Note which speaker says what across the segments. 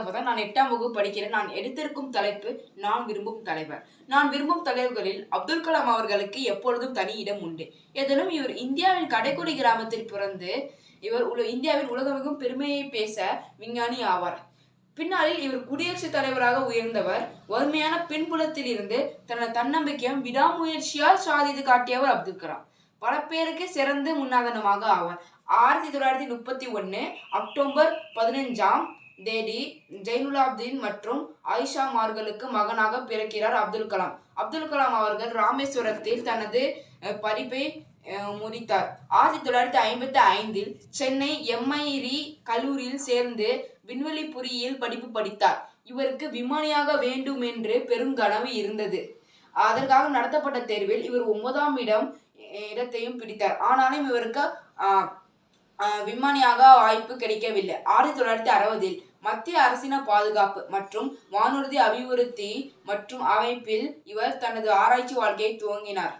Speaker 1: அதாவது நான் எட்டாம் வகுப்பு படிக்கிறேன் நான் எடுத்திருக்கும் தலைப்பு நான் விரும்பும் தலைவர். நான் விரும்பும் தலைவர்களில் அப்துல் கலாம் அவர்களுக்கு எப்பொழுதும் தனி இடம் உண்டு. எதிலும் இவர் இந்தியாவின் கடைக்குடி கிராமத்தில் பிறந்து இவர் உல இந்தியாவின் உலகமிகும் பெருமையை பேச விஞ்ஞானி ஆவார். பின்னாளில் இவர் குடியரசுத் தலைவராக உயர்ந்தவர் வறுமையான பின்புலத்தில் இருந்து தனது தன்னம்பிக்கையும் விடாமுயற்சியால் சாதித்து காட்டியவர் அப்துல் கலாம். பல பேருக்கு சிறந்து முன்னாதனமாக ஆவார். ஆயிரத்தி தொள்ளாயிரத்தி முப்பத்தி ஒன்று அக்டோபர் பதினஞ்சாம் தேடி ஜெயினுலாப்தீன் மற்றும் ஆயிஷா மார்களுக்கு மகனாக பிறக்கிறார் அப்துல் கலாம். அப்துல் கலாம் அவர்கள் ராமேஸ்வரத்தில் தனது படிப்பை முடித்தார். ஆயிரத்தி தொள்ளாயிரத்தி ஐம்பத்தி ஐந்தில் சென்னை எம்ஐரி கல்லூரியில் சேர்ந்து விண்வெளி பொறியியல் படிப்பு படித்தார். இவருக்கு விமானியாக வேண்டும் என்று பெருங்கனவு இருந்தது. அதற்காக நடத்தப்பட்ட தேர்வில் இவர் ஒன்பதாம் இடம் இடத்தையும் பிடித்தார். ஆனாலும் இவருக்கு விமானியாக வாய்ப்பு கிடைக்கவில்லை. ஆயிரத்தி தொள்ளாயிரத்தி அறுபதில் மத்திய அரசின பாதுகாப்பு மற்றும் வானூர்தி அபிவிருத்தி மற்றும் அமைப்பில் இவர் தனது ஆராய்ச்சி வாழ்க்கையை துவங்கினார்.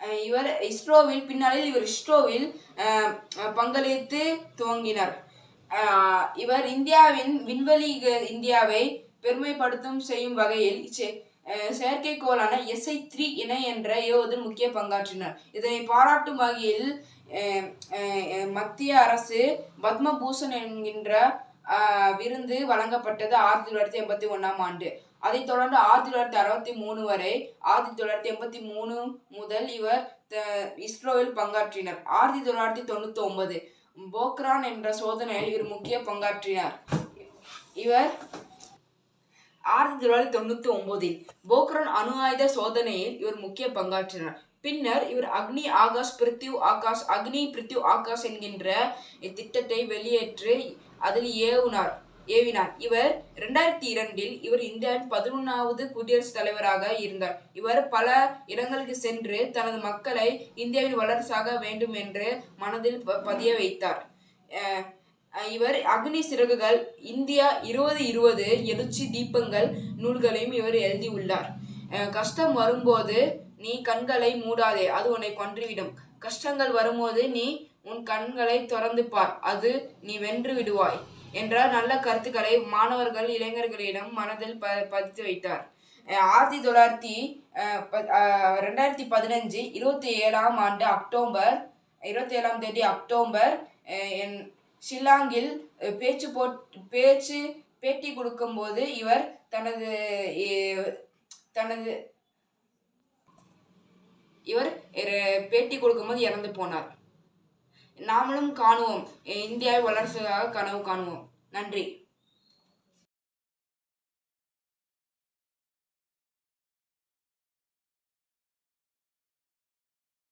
Speaker 1: அஹ், இவர் இஸ்ரோவில் பின்னாளில் இவர் இஸ்ரோவில் அஹ், பங்களித்து துவங்கினார். அஹ், இவர் இந்தியாவின் விண்வெளி இந்தியாவை பெருமைப்படுத்தும் செய்யும் வகையில் செ- அஹ், செயற்கைக்கோளான எஸ்ஐ த்ரீ இணை என்ற ஏவுவதில் முக்கிய பங்காற்றினார். இதனை பாராட்டும் வகையில் அஹ், அஹ், மத்திய அரசு பத்மபூஷன் என்கின்ற விருந்து வழங்கப்பட்டது ஆயிரத்தி தொள்ளாயிரத்தி எண்பத்தி ஒன்றாம் ஆண்டு. அதைத் தொடர்ந்து ஆயிரத்தி தொள்ளாயிரத்தி அறுபத்தி மூணு வரை ஆயிரத்தி தொள்ளாயிரத்தி எண்பத்தி மூணு முதல் இவர் இஸ்ரோவில் பங்காற்றினார். ஆயிரத்தி தொள்ளாயிரத்தி தொண்ணூற்றி ஒன்பது போக்ரான் என்ற சோதனையில் இவர் முக்கிய பங்காற்றினார். இவர் ஆயிரத்தி தொள்ளாயிரத்தி தொண்ணூத்தி ஒன்பதில் போக்ரான் அணு ஆயுத சோதனையில் இவர் முக்கிய பங்காற்றினார். பின்னர் இவர் அக்னி ஆகாஷ் பிரித்யூ ஆகாஷ் அக்னி பிரித்யூ ஆகாஷ் என்கின்ற இத்திட்டத்தை வெளியேற்றி அதில் ஏவுனார் ஏவினார். இவர் இரண்டாயிரத்தி இரண்டில் இவர் இந்தியாவின் பதினொன்றாவது குடியரசுத் தலைவராக இருந்தார். இவர் பல இடங்களுக்கு சென்று தனது மக்களை இந்தியாவின் வளர்ச்சியாக வேண்டும் என்று மனதில் ப- பதிய வைத்தார். அஹ் இவர் அக்னி சிறகுகள் இந்தியா இருபது இருபது எழுச்சி தீபங்கள் நூல்களையும் இவர் எழுதியுள்ளார். கஷ்டம் வரும்போது நீ கண்களை மூடாதே அது உன்னை கொன்றுவிடும். கஷ்டங்கள் வரும்போது நீ உன் கண்களை திறந்து பார் அது நீ வென்று விடுவாய் என்ற நல்ல கருத்துக்களை மாணவர்கள் இளைஞர்களிடம் மனதில் ப பதித்து வைத்தார். ஆயிரத்தி தொள்ளாயிரத்தி ரெண்டாயிரத்தி பதினஞ்சு இருபத்தி ஏழாம் ஆண்டு அக்டோபர் இருபத்தி ஏழாம் தேதி அக்டோபர் என் ஷில்லாங்கில் பேச்சு போட் பேச்சு பேட்டி கொடுக்கும்போது இவர் தனது தனது இவர் பேட்டி கொடுக்கும்போது இறந்து போனார். நாமளும் காணுவோம். இந்தியாவை வளர்ச்சியாக கனவு காணுவோம். நன்றி.